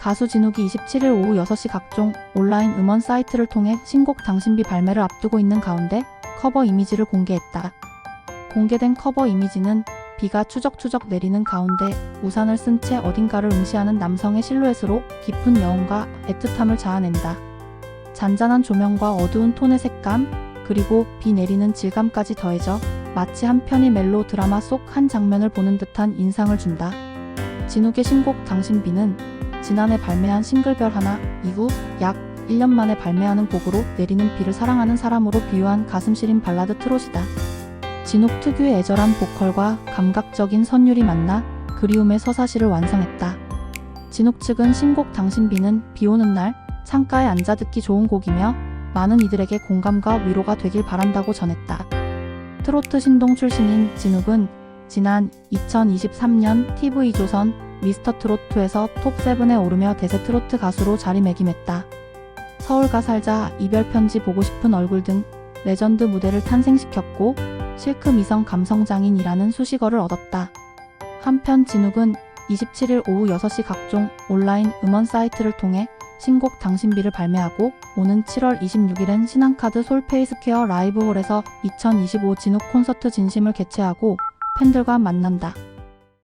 가수 진욱이 27일 오후 6시 각종 온라인 음원 사이트를 통해 신곡 당신비 발매를 앞두고 있는 가운데 커버 이미지를 공개했다. 공개된 커버 이미지는 비가 추적추적 내리는 가운데 우산을 쓴 채 어딘가를 응시하는 남성의 실루엣으로 깊은 여운과 애틋함을 자아낸다. 잔잔한 조명과 어두운 톤의 색감, 그리고 비 내리는 질감까지 더해져 마치 한 편의 멜로 드라마 속 한 장면을 보는 듯한 인상을 준다. 진욱의 신곡 당신비는 지난해 발매한 싱글별 하나 이후 약 1년 만에 발매하는 곡으로 내리는 비를 사랑하는 사람으로 비유한 가슴 시린 발라드 트롯이다. 진욱 특유의 애절한 보컬과 감각적인 선율이 만나 그리움의 서사시를 완성했다. 진욱 측은 신곡 당신비는 비 오는 날 창가에 앉아 듣기 좋은 곡이며 많은 이들에게 공감과 위로가 되길 바란다고 전했다. 트로트 신동 출신인 진욱은 지난 2023년 TV조선 미스터 트롯2에서 톱7에 오르며 대세 트로트 가수로 자리매김했다. 서울가 살자, 이별 편지 보고 싶은 얼굴 등 레전드 무대를 탄생시켰고 실크 미성 감성장인이라는 수식어를 얻었다. 한편 진욱은 27일 오후 6시 각종 온라인 음원 사이트를 통해 신곡 당신비를 발매하고 오는 7월 26일엔 신한카드 솔페이스퀘어 라이브홀에서 2025 진욱 콘서트 진심을 개최하고 팬들과 만난다.